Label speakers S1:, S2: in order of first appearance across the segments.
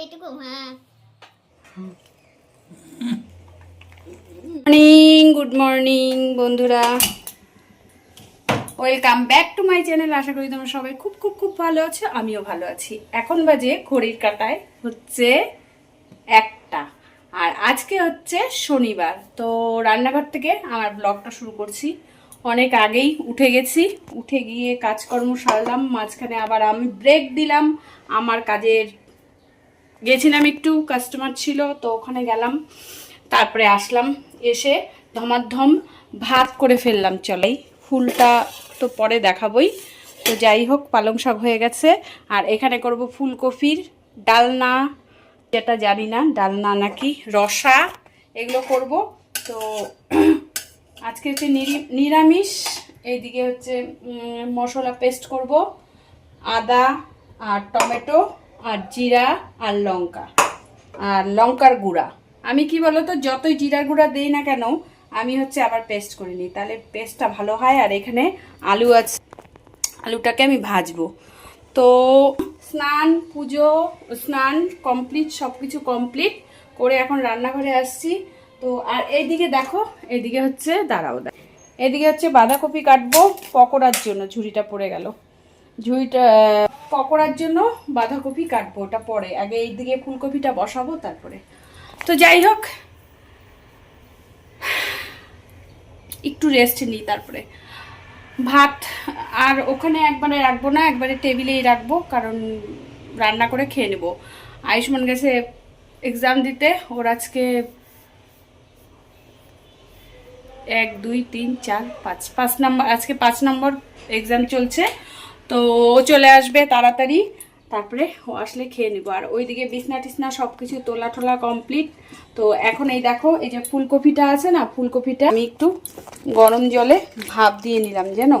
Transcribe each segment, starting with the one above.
S1: এইটুকু হ্যাঁ।
S2: Morning good morning বন্ধুরা। Welcome back to my channel আশা করি তোমরা সবাই খুব খুব খুব ভালো আছো। আমিও ভালো আছি। এখন বাজে ঘড়ির কাটায় হচ্ছে একটা। আর আজকে হচ্ছে শনিবার। তো রান্নাঘর থেকে আমার ব্লগটা শুরু করছি। অনেক আগেই উঠে গেছি। উঠে গিয়ে কাজকর্ম সারলাম। মাঝখানে আবার আমি ব্রেক দিলাম। আমার কাজের গেছিলাম একটু কাস্টমার ছিল, তো ওখানে গেলাম। তারপরে আসলাম, এসে ধমাধম ভাত করে ফেললাম চলেই ফুলটা তো পরে দেখাবই। তো যাই হোক, পালং শাক হয়ে গেছে। আর এখানে করব ফুলকপির ডালনা, যেটা জানি না, ডালনা নাকি রসা, এগুলো করব। তো আজকে হচ্ছে নিরি- নিরামিষ, এইদিকে হচ্ছে মশলা পেস্ট করব, আদা আর টমেটো। আর জিরা আর লঙ্কা। আর লঙ্কার গুঁড়া। আমি কি বলতো, যতই জিরার গুঁড়া দেই না কেন, আমি হচ্ছে আবার পেস্ট করে নিই। তাহলে পেস্টটা ভালো হয়, আর এখানে আলু আছে। আলুটাকে আমি ভাজবো। তো স্নান, পুজো, স্নান কমপ্লিট সব কিছু কমপ্লিট করে এখন রান্নাঘরে আসছি। তো আর এইদিকে দেখো, এইদিকে হচ্ছে দাঁড়াও এদিকে হচ্ছে বাঁধাকপি কাটবো, পকোড়ার জন্য ঝুড়িটা পড়ে গেল। ঝুড়িটা পকোড়ার জন্য বাঁধাকপি কাটবো, ওটা পরে। আগে এইদিকে ফুলকপিটা বসাবো, তারপরে। তো যাই হোক, একটু রেস্ট নিই তারপরে। ভাত আর ওখানে একবারে রাখব না, একবারে টেবিলেই রাখব, কারণ রান্না করে খেয়ে নেব। আয়ুষ্মান গেছে এক্সাম দিতে, ওর আজকে এক, দুই, তিন, চার, পাঁচ পাঁচ নম্বর, আজকে পাঁচ নম্বর এক্সাম চলছে। তো ও চলে আসবে তাড়াতাড়ি। তারপরে ও আসলে খেয়ে নেব। আর ওইদিকে বিছনা টিসনা সব কিছু তোলা টোলা কমপ্লিট তো এখন এই দেখো, এই যে ফুলকপিটা আছে না, ফুলকপিটা আমি একটু গরম জলে ভাপ দিয়ে নিলাম জানো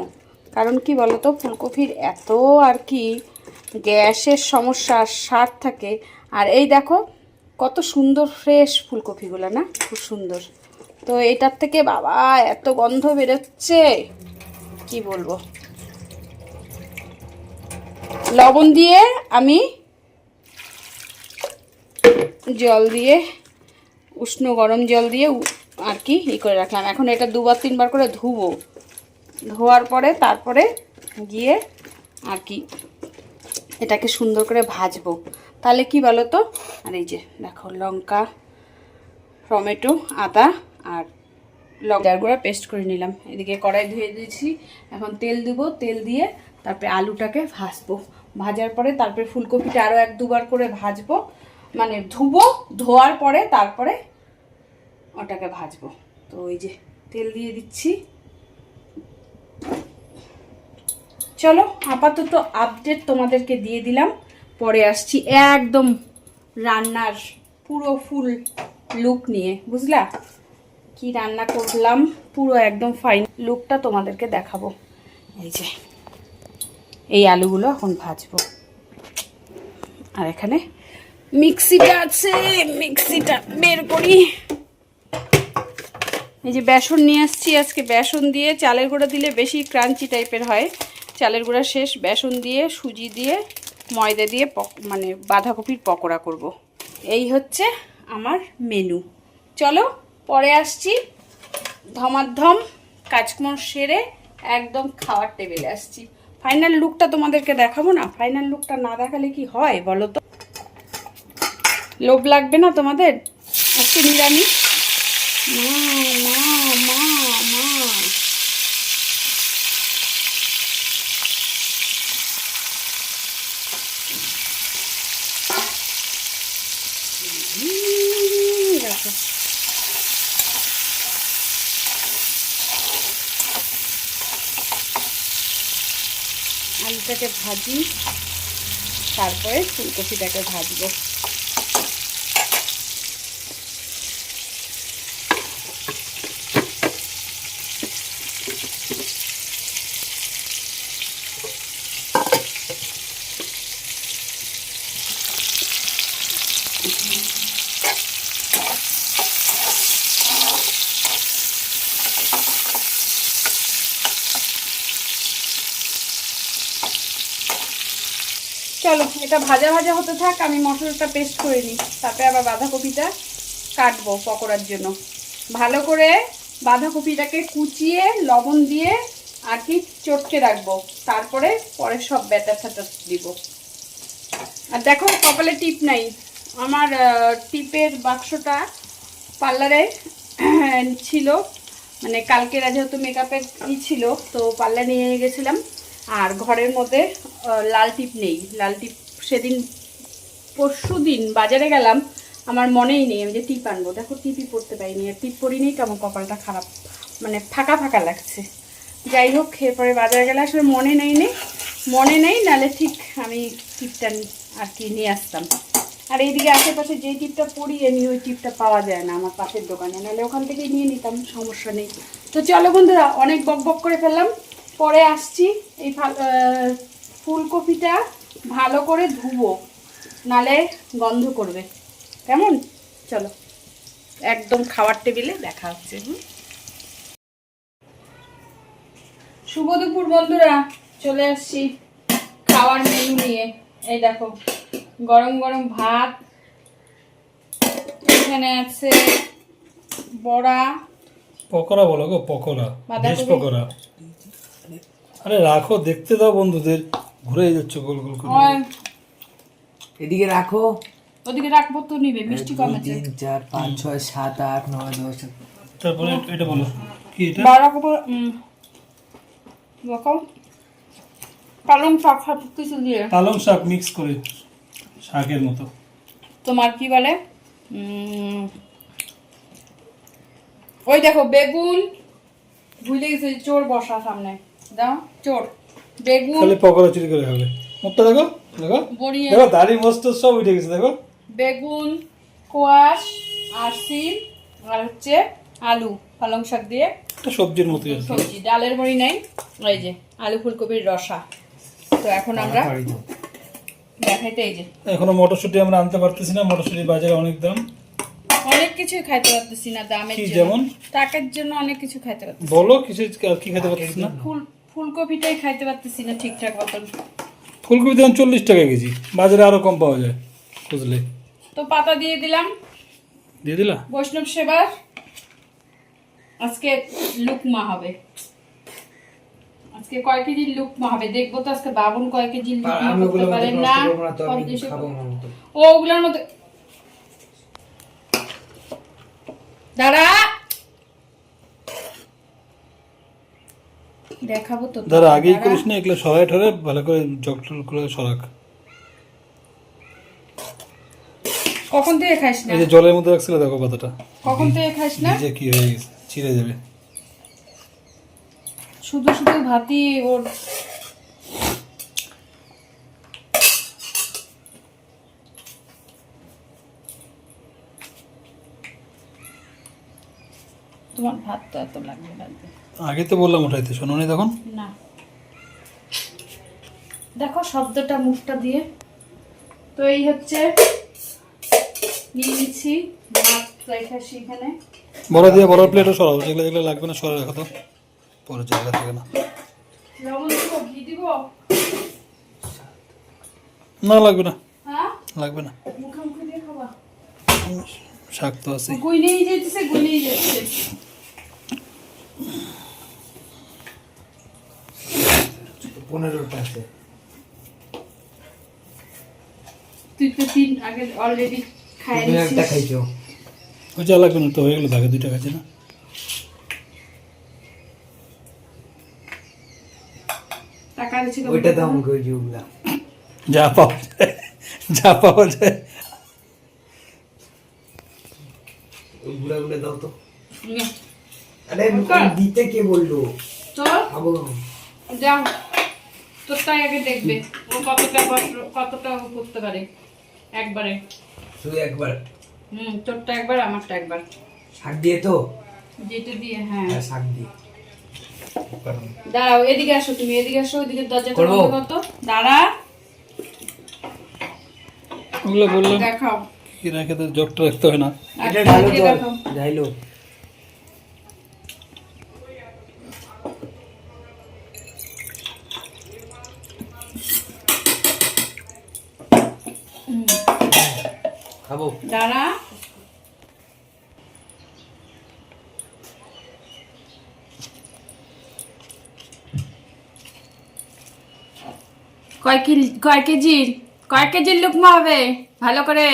S2: কারণ কি বলতো, ফুলকপির এত আর কি গ্যাসের সমস্যা সার থাকে। আর এই দেখো, কত সুন্দর ফ্রেশ ফুলকপিগুলো না, খুব সুন্দর। তো এটার থেকে বাবা, এত গন্ধ বেরোচ্ছে। কি বলব? লবণ দিয়ে আমি জল দিয়ে, উষ্ণ গরম জল দিয়ে আর কি ই করে রাখলাম। এখন এটা দুবার তিনবার করে ধুবো। ধোয়ার পরে তারপরে গিয়ে আর কি এটাকে সুন্দর করে ভাজবো। তাহলে কি বলো তো আর এই যে দেখো, লঙ্কা, টমেটো, আদা আর লঙ্কার গুঁড়া পেস্ট করে নিলাম। এদিকে কড়াই ধুয়ে দিয়েছি। এখন তেল দেবো। তেল দিয়ে তারপরে আলুটাকে ভাজবো। ভাজার পরে তারপরে ফুলকপিটা আরও এক দুবার করে ভাজবো। মানে ধুবো, ধোয়ার পরে তারপরে ওটাকে ভাজবো। তো ওই যে তেল দিয়ে দিচ্ছি। চলো, আপাতত আপডেট তোমাদেরকে দিয়ে দিলাম। পরে আসছি একদম রান্নার পুরো ফুল লুক নিয়ে, বুঝলা? কি রান্না করলাম, পুরো একদম ফাইন লুকটা তোমাদেরকে দেখাবো। এই যে। এই আলুগুলো এখন ভাজবো। আর এখানে মিক্সিটা আছে, মিক্সিটা বের করি। এই যে বেসন নিয়ে আসছি, আজকে বেসন দিয়ে চালের গুঁড়া দিলে বেশি ক্রাঞ্চি টাইপের হয়। চালের গুঁড়া শেষ, বেসন দিয়ে, সুজি দিয়ে, ময়দা দিয়ে মানে বাঁধাকপির পকোড়া করব। এই হচ্ছে আমার মেনু চলো, পরে আসছি। ধমাধম কাজকর্ম সেরে একদম খাওয়ার টেবিলে আসছি। ফাইনাল লুকটা তোমাদেরকে দেখাবো না? ফাইনাল লুকটা না দেখালে কি হয় বলো তো? লোভ লাগবে না তোমাদের? আজকে নিরামিষ? মা মা মা মা হুম, দেখো আলুটাকে ভাজি তারপরে ফুলকপিটাকে ভাজবো। চলো, এটা ভাজা ভাজা হতে থাক, আমি মশলাটা পেস্ট করে নিই। তারপরে আবার বাঁধাকপিটা কাটবো পকোড়ার জন্য। ভালো করে বাঁধাকপিটাকে কুচিয়ে, লবণ দিয়ে আর কি চটকে রাখব। তারপরে পরে সব ব্যাটার ফ্যাটার দিব। আর দেখো, কপালে টিপ নাই। আমার টিপের বাক্সটা পার্লারে ছিল। মানে কালকে যেহেতু মেকআপের ই ছিল, তো পার্লার নিয়ে গেছিলাম। আর ঘরের মধ্যে লাল টিপ নেই। লাল টিপ সেদিন, পরশু দিন বাজারে গেলাম, আমার মনেই নেই, আমি যে টিপ আনব। দেখো, টিপই পরতে পারিনি, আর টিপ পরিনি আমার কপালটা খারাপ মানে ফাঁকা ফাঁকা লাগছে। যাই হোক, এরপরে বাজারে গেলে আসলে মনে নেই নেই মনে নেই নাহলে ঠিক আমি টিপটা আর কি নিয়ে আসতাম। আর এইদিকে আশেপাশে যে টিপটা পরি আমি ওই টিপটা পাওয়া যায় না, আমার পাশের দোকানে। নাহলে ওখান থেকে নিয়ে নিতাম, সমস্যা নেই। তো চলো বন্ধুরা, অনেক বক বক করে ফেললাম। পরে আসছি এই ফুলকপিটা ভালো করে ধুবো নালে গন্ধ করবে। কেমন? চলো একদম খাওয়ার টেবিলে দেখা হচ্ছে শুভ দুপুর বন্ধুরা চলে আসছি খাওয়ার মেনু নিয়ে। এই দেখো গরম গরম ভাত এখানে আছে বড়া।
S1: পকোড়া বলো গো পকোড়া। পকোড়া আরে রাখো দেখতে দাও বন্ধুদের। ঘুরে যাচ্ছে গোল গোল করে।
S3: এদিকে রাখো।
S2: ওদিকে রাখব তো নিবে। মিষ্টি কম আছে।
S3: তিন চার পাঁচ ছয় সাত আট নয় দশ।
S1: তারপরে এটা বলো। কি এটা?
S2: বারো দেখো পালং শাক সব কিছু দিয়ে।
S1: পালং শাক মিক্স করে শাকের মতো।
S2: তোমার কি বলে? উম, ওই দেখো বেগুন। ভুলে গেছে চোর বসা সামনে। দাও চোর। বেগুন।
S1: খালি পকোড়া চুরি করে খাবে। মুখটা দেখো দেখো। দেখো দাড়ি মস্ত সব উঠে গেছে দেখো।
S2: বেগুন কোয়াশ আর সিম আর হচ্ছে আলু পালং শাক দিয়ে।
S1: সবজির কি
S2: সবজি ডালের বড়ি নাই। এই যে আলু ফুলকপির রসা। তো এখন আমরা দেখাইতে এই যে।
S1: এখনও মটরশুঁটি আমরা আনতে পারতেছি না মটরশুঁটি বাজারে অনেক দাম।
S2: অনেক কিছুই খাইতে পারতেছি না দামের জন্য।
S1: যেমন?
S2: টাকার জন্য অনেক কিছু খাইতে পারতেছি
S1: বলো কিছু আর কি খেতে পারতেছি না?
S2: ফুল ফুলকপিটাই খাইতে পারতেছি না ঠিকঠাক মতন।
S1: ফুলকপি দাম চল্লিশ টাকা কেজি বাজারে আরও কম পাওয়া যায় খুঁজলে
S2: তো পাতা দিয়ে দিলাম।
S1: দিয়ে দিলা?
S2: বৈষ্ণব সেবার। আজকে লুকমা হবে। আজকে কয় কেজি লুকমা হবে? দেখব তো আজকে বাবুন কয় কেজি লুকমা করতে
S3: ওগুলো
S2: পারে
S3: নষ্ট
S2: না। ও ওগুলোর মধ্যে দাঁড়া! দেখাবো তো
S1: দাদা আগেই করিস না এগুলো সরাই ঠরে ভালো করে জগ করে সরাক।
S2: কখন থেকে খাইস না?
S1: এই যে জলের মধ্যে রাখছিল দেখো পাতাটা।
S2: কখন থেকে খাইস না?
S1: যে কি হয়ে গেছে ছিঁড়ে যাবে।
S2: শুধু শুধু ভাতি ওর তোমার ভাত তো এত লাগবে লাগবে
S1: আগে তো বললাম উঠাইতে শোনোনি তখন।
S2: না। দেখো শব্দটা মুখটা দিয়ে। তো এই হচ্ছে নিয়ে নিচ্ছি ভাত এখানে।
S1: বড় দিয়ে বড় প্লেটও সরাও যেগুলো যেগুলো লাগবে না সরা রাখো তো। পরে জায়গা থাকে না।
S2: লবণ দিব ঘি দিব?
S1: না লাগবে না।
S2: হ্যাঁ?
S1: লাগবে না।
S2: মুখে মুখে দিয়ে খাবা।
S1: শাক তো আছে
S2: গুইনেই যেতেছে গুইনেই যাচ্ছে
S3: পনেরোটা আছে
S2: তুই তো তিন আগে অলরেডি খাই
S3: একটা খাইছো।
S1: ওই যা লাগবে না তো হয়ে গেলো থাকে দুইটা খাচ্ছে না?
S3: ওইটা দাও আমাকে ওই যা
S1: পাওয়া যায় যা পাওয়া যায়।
S3: ওই গুড়াগুলো দাও তো। আরে দিতে কে বলল?
S2: তো
S3: খাব
S2: তোরটাই আগে দেখবে। ও কতটা কতটা ও করতে পারে। একবারে।
S3: শুধু একবার।
S2: হুম তোরটা একবার আমারটা একবার।
S3: শাক দিয়ে তো?
S2: যেটা দিয়ে হ্যাঁ।
S3: হ্যাঁ শাক দিয়ে।
S2: দাঁড়াও এদিকে আসো তুমি এদিকে আসো ওইদিকে দরজাটা
S3: করব?
S2: বন্ধ করতো দাঁড়া।
S1: ওগুলো বললাম।
S2: দেখাও।
S1: কি রেখে তো জগটা রাখতে হয় না।
S2: আর
S3: এটা ঢালো ঢাইলো। খাব।
S2: দাঁড়া। কয় কি কয় কেজির কয় কেজির লুকমা হবে? ভালো করে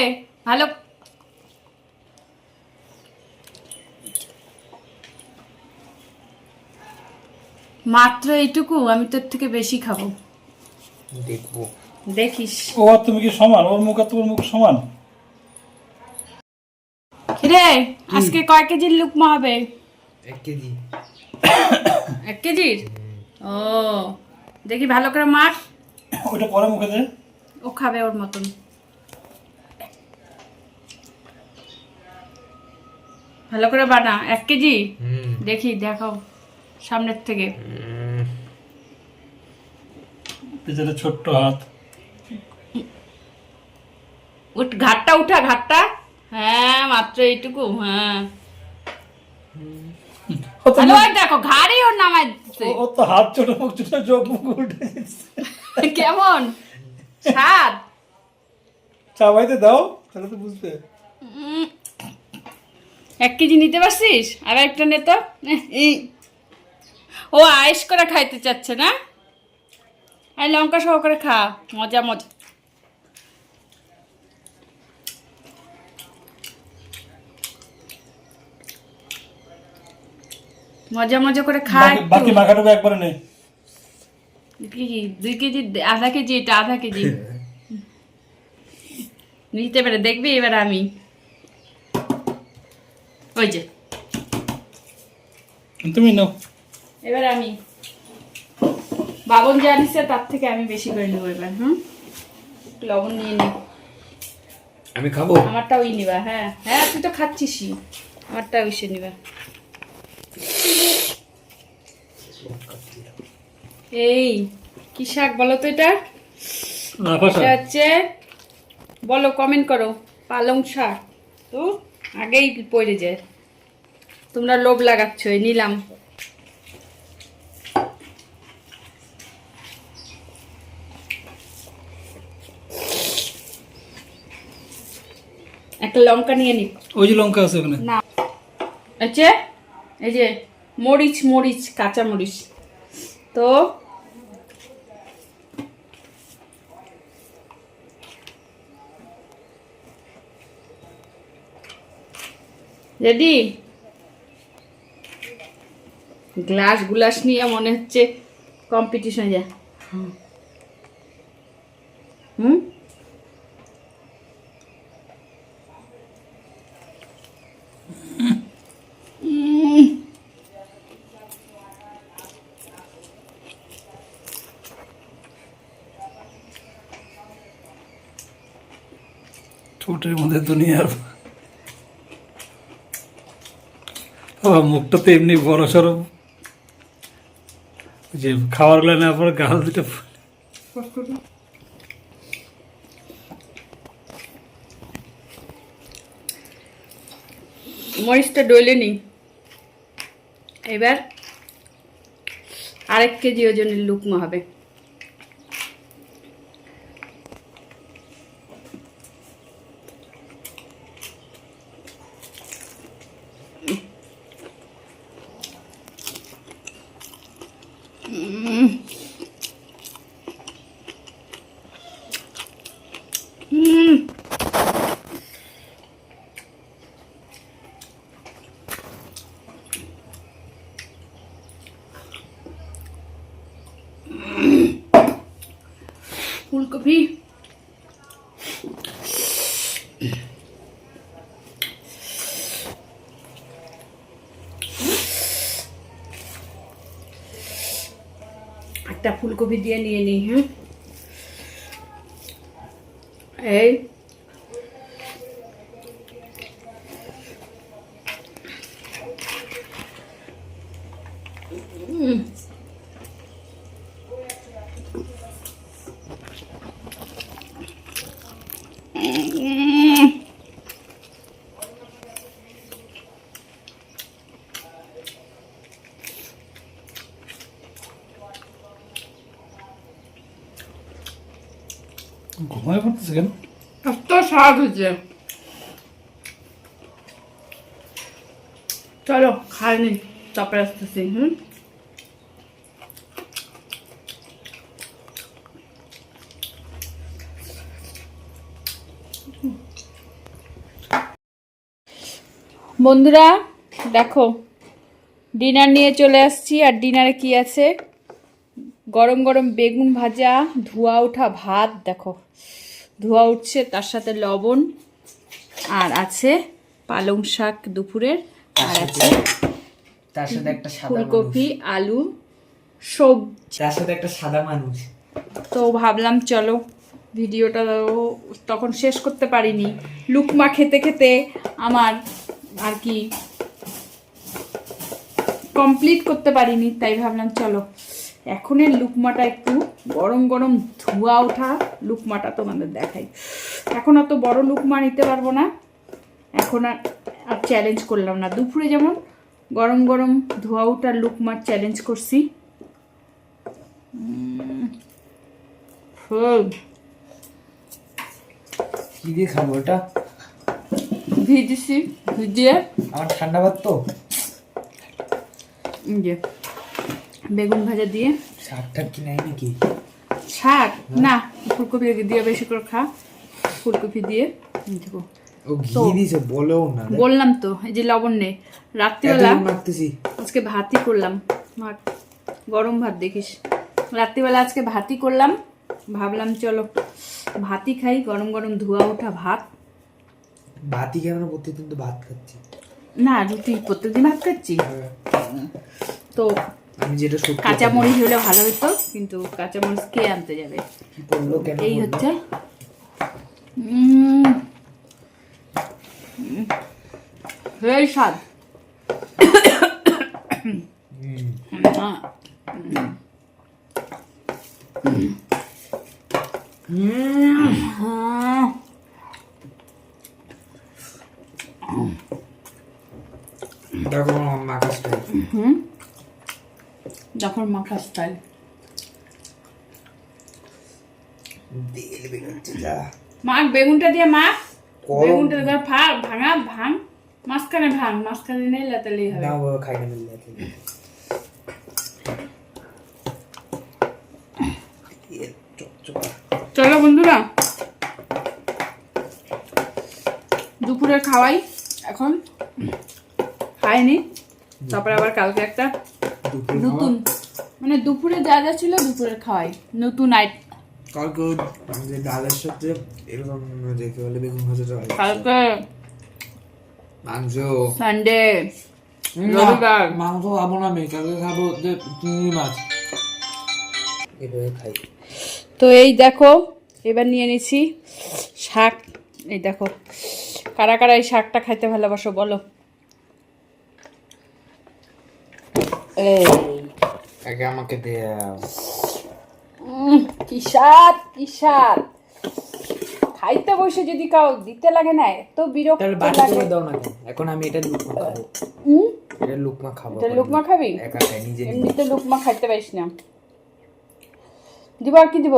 S2: ভালো মাত্র এইটুকু আমি তোর থেকে বেশি খাব।
S3: দেখব।
S2: দেখিস।
S1: ও আর তুমি কি সমান? ওর মুখ আর তোমার মুখ সমান?
S2: রে আজকে কয় কেজির লুকমা হবে?
S3: এক কেজি।
S2: এক কেজির? ও দেখি ভালো করে মার।
S1: ওইটা পরে মুখে দে।
S2: ও খাবে ওর মতন। ভালো করে বানা এক কেজি? দেখি দেখাও সামনের থেকে।
S1: পেছনে ছোট্ট হাত।
S2: উঠ ঘাটটা উঠা ঘাটটা। হ্যাঁ মাত্র এইটুকু হ্যাঁ। দেখো ঘাড়ই ওর দিচ্ছে।
S1: ও- তো হাত ছোট মুখ ছোট চোখ মুখ উল্টে
S2: কেমন? স্বাদ।
S1: চাবাইতে দাও তাহলে তো বুঝবে।
S2: উম, এক কেজি নিতে পারছিস? আর একটা নে তো। ও আয়েস করে খাইতে চাচ্ছে না? আর লঙ্কা সহকারে খা মজা মজা। মজা মজা করে খা
S1: বাকি- মাখাটুকু একবারে নেই।
S2: কি? দুই কেজি আধা কেজি এটা আধা কেজি। নিতে পারে দেখবি এবার আমি। ওই যে।
S1: তুমি নাও।
S2: এবার আমি। বাবন জানিস তার থেকে আমি বেশি করে নেব এবার হুম? একটু লবণ নিয়ে নি।
S3: আমি খাব?
S2: আমারটা ওই নিবা হ্যাঁ। হ্যাঁ তুই তো খাচ্ছিসই। আমারটা ওইসে নিবা। এই কি শাক বলো তো এটা? এটা হচ্ছে বলো কমেন্ট করো পালং শাক। তো আগেই পড়ে যায়। তোমরা লোভ লাগাচ্ছ এই নিলাম। একটা লঙ্কা নিয়ে নি
S1: ওই যে লঙ্কা আছে ওখানে।
S2: না। আচ্ছা এই যে মরিচ মরিচ কাঁচা মরিচ। তো রেডি? গ্লাস গুলাস নিয়ে মনে হচ্ছে কম্পিটিশন যা হুম উম,
S1: ঠোঁটের মধ্যে দুনিয়ার। বাবা মুখটা তো এমনি বড় সড়ো। যে খাবারগুলো নেওয়ার পর গাল দুটো।
S2: মরিচটা ডলে নি। এবার আরেক কেজি ওজনের লুকমা হবে। একটা ফুলকপি দিয়ে নিয়ে নিই হ্যাঁ
S1: সেকেন্ড
S2: এত স্বাদ হচ্ছে চলো খাইনি তারপরে আসতেছি হুম বন্ধুরা দেখো ডিনার নিয়ে চলে আসছি আর ডিনারে কি আছে? গরম গরম বেগুন ভাজা ধোয়া ওঠা ভাত দেখো। ধোয়া উঠছে তার সাথে লবণ আর আছে পালং শাক দুপুরের আর আছে
S3: তার সাথে একটা সাদা
S2: ফুলকপি আলু সবজি
S3: তার সাথে একটা সাদা মানুষ।
S2: তো ভাবলাম চলো ভিডিওটা তখন শেষ করতে পারিনি। লুকমা খেতে খেতে আমার আর কি কমপ্লিট করতে পারিনি তাই ভাবলাম চলো এখনের লুকমাটা একটু গরম গরম ধোয়া ওঠা লুকমাটা তোমাদের দেখাই। এখন অত বড় লুকমা নিতে পারব না। এখন আর আর চ্যালেঞ্জ করলাম না। দুপুরে যেমন গরম গরম ধোয়া ওঠা লুকমার চ্যালেঞ্জ করছি। হুম।
S3: কি দিয়ে খাব ওটা
S2: ভিজেছি ভিজিয়ে।
S3: আমার ঠান্ডা ভাত তো।
S2: বেগুন ভাজা দিয়ে।
S3: শাকটা কি নাই নাকি?
S2: শাক? না ফুলকপি দিয়ে বেশি করে খা। ফুলকপি দিয়ে দেখো।
S3: ও ঘি দিয়েছে বলেও না
S2: বললাম তো এই যে লবণ নেই। রাত্রিবেলা আজকে ভাতই করলাম। গরম ভাত দেখিস। রাত্রিবেলা আজকে ভাতই করলাম। ভাবলাম চলো ভাতই খাই। গরম গরম ধোয়া ওঠা ভাত।
S3: ভাতই কেমন প্রতিদিন তো ভাত খাচ্ছি।
S2: না রুটি প্রত্যেকদিন ভাত খাচ্ছি। তো
S3: আমি যেটা সত্যি
S2: কাঁচামরিচ হলে ভালো হতো কিন্তু কাঁচামরিচ কে আনতে যাবে? এই হচ্ছে সেই স্বাদ।
S3: দেখো আমার
S2: হুম? যখন মাখা স্টাইল মাখ বেগুনটা দিয়ে মাখ বেগুনটা দিয়ে ভাঙ ভাঙা ভাঙ মাঝখানে ভাঙ মাঝখানে নেই লাতালেই হবে।
S3: না বাবা খাই না
S2: চলো বন্ধুরা দুপুরে খাওয়াই এখন। খাইনি তারপরে আবার কালকে একটা নতুন। মানে দুপুরে যা যা ছিল দুপুরে খাওয়াই। নতুন আইট
S3: কালকে আমাদের ডালের সাথে এরকম দেখে বলে বেগুন ভাজাটা ভালো
S2: কালকে
S3: মাংস।
S2: সানডে। রবিবার।
S3: মাংস খাব না আমি কালকে খাব যে চিংড়ি মাছ। এভাবে খাই।
S2: তো এই দেখো এবার নিয়ে নিছি শাক। এই দেখো কারা কারা এই শাকটা খাইতে ভালোবাসো বলো। এই
S3: আগে আমাকে দেও
S2: কি স্বাদ কি স্বাদ খাইতে বসে যদি কাউ দিতে লাগে না এত বিরক্ত লাগে।
S3: দাও না? এখন আমি এটা লুকমা খাব। এটা লুকমা খাব
S2: এটা লুকমা খাবি?
S3: একা একা নিজে নিজে।
S2: এমনিতে লুকমা খাইতে পারিস না। দিব আর কি দিব?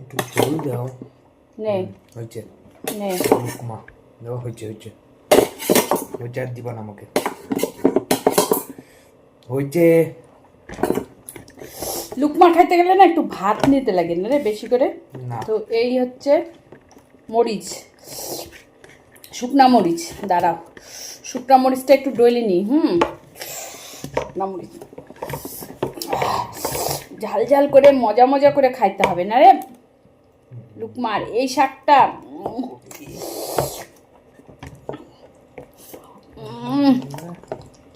S3: একটু ঝোল দাও।
S2: নে।
S3: হয়েছে।
S2: নে।
S3: লুকমা। দাও হয়েছে হয়েছে। হয়েছে আর দিবা না আমাকে। হয়েছে
S2: লুকমা খাইতে গেলে না একটু ভাত নিতে লাগে না রে বেশি করে? তো এই হচ্ছে মরিচ শুকনা মরিচ দাঁড়াও। শুকনা মরিচটা একটু ডলে নিই হুম? শুকনা মরিচ। ঝাল ঝাল করে মজা মজা করে খাইতে হবে না রে? লুকমার এই শাকটা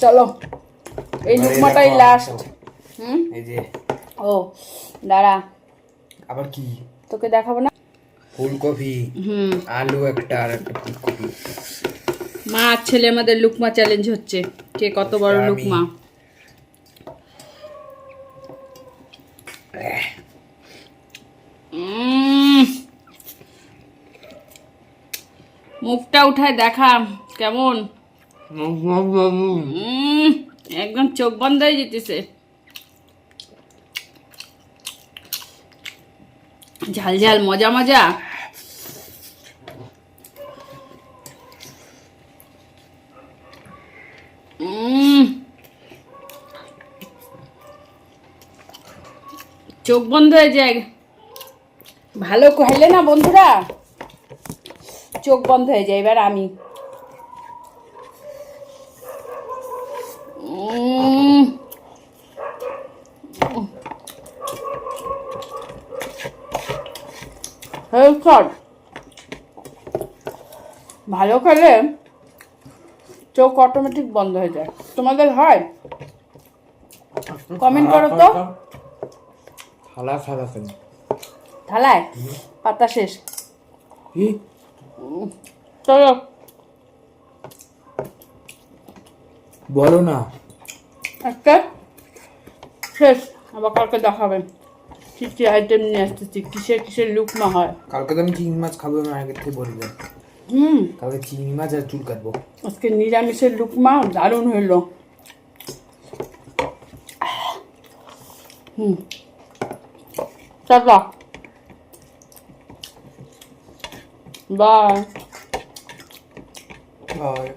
S2: চলো। এই লুকমাটাই লাস্ট হুম?
S3: এই যে।
S2: ও দাঁড়া।
S3: আবার কি?
S2: তোকে দেখাবো না?
S3: ফুলকপি
S2: হুম।
S3: আলু একটা আর একটা ফুলকপি।
S2: মা আর ছেলে আমাদের লুকমা চ্যালেঞ্জ হচ্ছে। কে কত বড় লুকমা। উম। মুখটা উঠায় দেখা কেমন? একদম চোখ বন্ধ হয়ে যেতেছে ঝাল ঝাল, মজা মজা। চোখ বন্ধ হয়ে যায়। ভালো খাইলে না বন্ধুরা? চোখ বন্ধ হয়ে যায়, এবার আমি। হেলথ ভালো খেলে চোখ অটোমেটিক বন্ধ হয়ে যায়। তোমাদের হয়? কমেন্ট করো তো।
S3: থালা খারাপ
S2: থালায়? পাতা শেষ। চলো।
S3: বলো না।
S2: একটা। শেষ। আবার কালকে দেখাবেন কী কী আইটেম নিয়ে আসতেছি? কিসের কিসের লুকমা হয়?
S3: কালকে তো আমি চিংড়ি মাছ খাব আমি আগে থেকে বলে দেন
S2: হুম।
S3: কালকে চিংড়ি মাছ আর চুল কাটবো।
S2: আজকে নিরামিষের লুকমা দারুণ হইল। হুম। চলো বাই।
S3: হয়